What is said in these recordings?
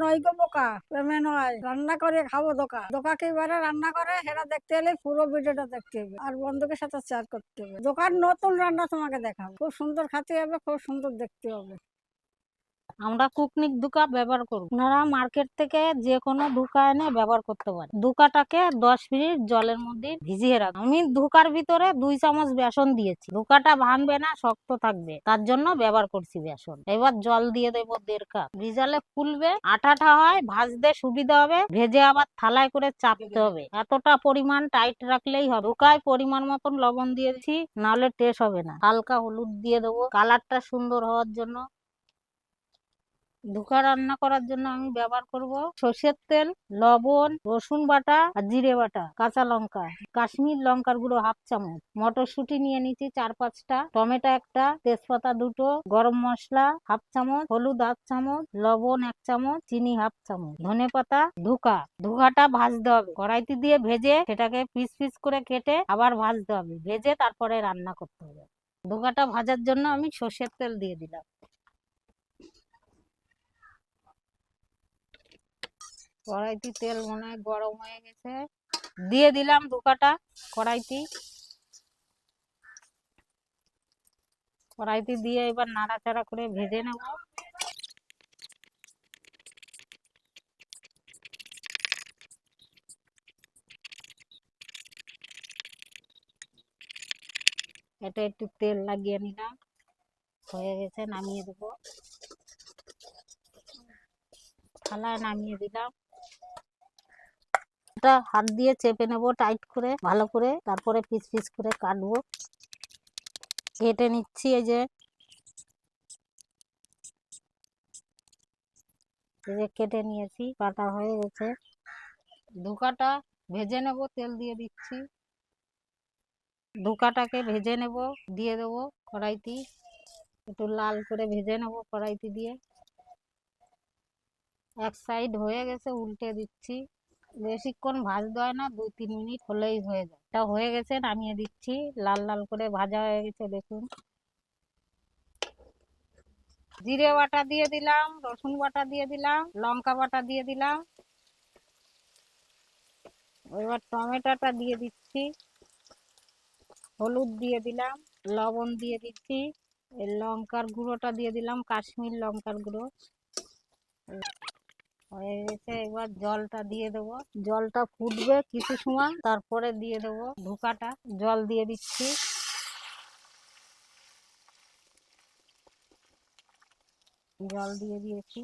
নয় গো বোকা, প্রেমে নয়। রান্না করে খাব দোকা। দোকা কিবারে রান্না করে, সেটা দেখতে হলে পুরো ভিডিওটা দেখতে হবে। আর বন্ধুকের সাথে শেয়ার করতে হবে। দোকান নতুন রান্না তোমাকে দেখাবো। খুব সুন্দর খাতে হবে, খুব সুন্দর দেখতে হবে। আমরা কুকনিক দুকা ব্যবহার করব। আপনারা মার্কেট থেকে যে কোনো ধোকা এনে ব্যবহার করতে পারেন ধোকাটাকে দশ মিনিট জলের মধ্যে ভিজিয়ে রাখবেন আমি ধোকার ভিতরে দুই চামচ বেসন দিয়েছি। ধোকাটা ভাঙবে না, শক্ত থাকবে। তার জন্য ব্যবহার করছি বেসন। এবার জল দিয়ে দেবো দেড় কাপ। ভিজালে ফুলবে, আঠাটা হয়, ভাজতে সুবিধা হবে। ভেজে আবার থালায় করে চাপতে হবে। এতটা পরিমাণ টাইট রাখলেই হবে। ধোকায় পরিমাণ মতন লবণ দিয়েছি, নাহলে টেস্ট হবে না। হালকা হলুদ দিয়ে দেবো। কালারটা সুন্দর হওয়ার জন্য ধোকা রান্না করার জন্য আমি ব্যবহার করব সর্ষের তেল, লবণ, রসুন বাটা আর জিরে বাটা, কাঁচা লঙ্কা, কাশ্মীর লঙ্কার গুঁড়ো হাফ চামচ। মটরশুঁটি নিয়ে নিয়েছি চার পাঁচটা, টমেটো একটা, তেজপাতা দুটো, গরম মশলা হাফ চামচ, হলুদ হাফ চামচ, লবণ এক চামচ, চিনি হাফ চামচ, ধনে পাতা ধোকা। ধোকাটা ভাজতে হবে। কড়াইতে দিয়ে ভেজে সেটাকে পিস পিস করে কেটে আবার ভাজতে হবে। ভেজে তারপরে রান্না করতে হবে। ধোকাটা ভাজার জন্য আমি সর্ষের তেল দিয়ে দিলাম। কড়াইতে তেল মনে হয় গরম হয়ে গেছে। দিয়ে দিলাম ধোকাটা কড়াইতে। কড়াইতে দিয়ে এবার নাড়াচাড়া করে ভেজে নেব। এটা একটু তেল লাগিয়ে নিলাম। হয়ে গেছে, নামিয়ে দেবো। থালায় নামিয়ে দিলাম। এটা হাত দিয়ে চেপে নেব টাইট করে, ভালো করে। তারপরে পিস পিস করে কাটবো। কেটে নিচ্ছি এই যে। যে কেটে নিয়েছি, কাটা হয়ে গেছে। ধোকাটা ভেজে নেব, তেল দিয়ে দিচ্ছি। ধোকাটাকে ভেজে নেব, দিয়ে দেবো কড়াইতে। একটু লাল করে ভেজে নেব কড়াইতে দিয়ে। এক সাইড হয়ে গেছে, উল্টে দিচ্ছি। বেশিক্ষণ ভাজতে হয় না দুই তিন মিনিট হলেই হয়ে যায়। এটা হয়ে গেছে, নামিয়ে দিচ্ছি। লাল লাল করে ভাজা হয়ে গেছে, দেখুন। জিরে বাটা দিয়ে দিলাম, রসুন বাটা দিয়ে দিলাম, লঙ্কা বাটা দিয়ে দিলাম। এবার টমেটোটা দিয়ে দিচ্ছি। হলুদ দিয়ে দিলাম, লবণ দিয়ে দিচ্ছি। লঙ্কার গুঁড়োটা দিয়ে দিলাম, কাশ্মীর লঙ্কার গুঁড়ো। হয়ে গেছে, এবার জলটা দিয়ে দেবো। জলটা ফুটবে কিছু সময়, তারপরে দিয়ে দেবো ধোকাটা। জল দিয়ে দিচ্ছি। জল দিয়ে দিয়েছি।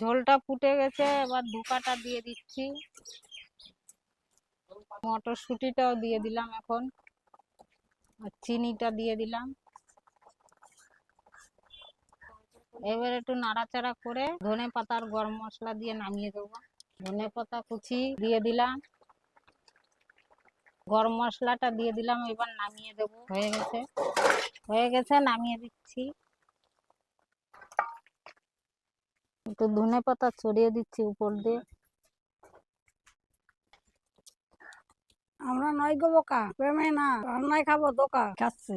ঝোলটা ফুটে গেছে, এবার ধোকাটা দিয়ে দিচ্ছি। মটরশুঁটিটাও দিয়ে দিলাম এখন। আর চিনিটা দিয়ে দিলাম। এবার একটু নাড়াচাড়া করে ধনে পাতার গরম মশলা দিয়ে নামিয়ে দেবো। ধনে পাতা কুচি দিয়ে দিলাম। গরম মশলাটা দিয়ে দিলাম, এবার নামিয়ে দেবো। হয়ে গেছে। হয়ে গেছে, নামিয়ে দিচ্ছি। একটু ধনে পাতা ছড়িয়ে দিচ্ছি উপর দিয়ে। আমরা নয় গো বোকা, প্রেমে না, রান্নায় খাব দোকা খাচ্ছে।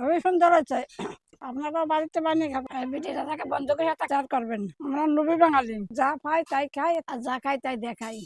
খুবই সুন্দর হয়েছে আপনারা বাড়িতে বানিয়ে খাবেন। সাথে শেয়ার করবেন। আমরা নবী বাঙালি। যা পাই তাই খাই, আর যা খাই তাই দেখাই।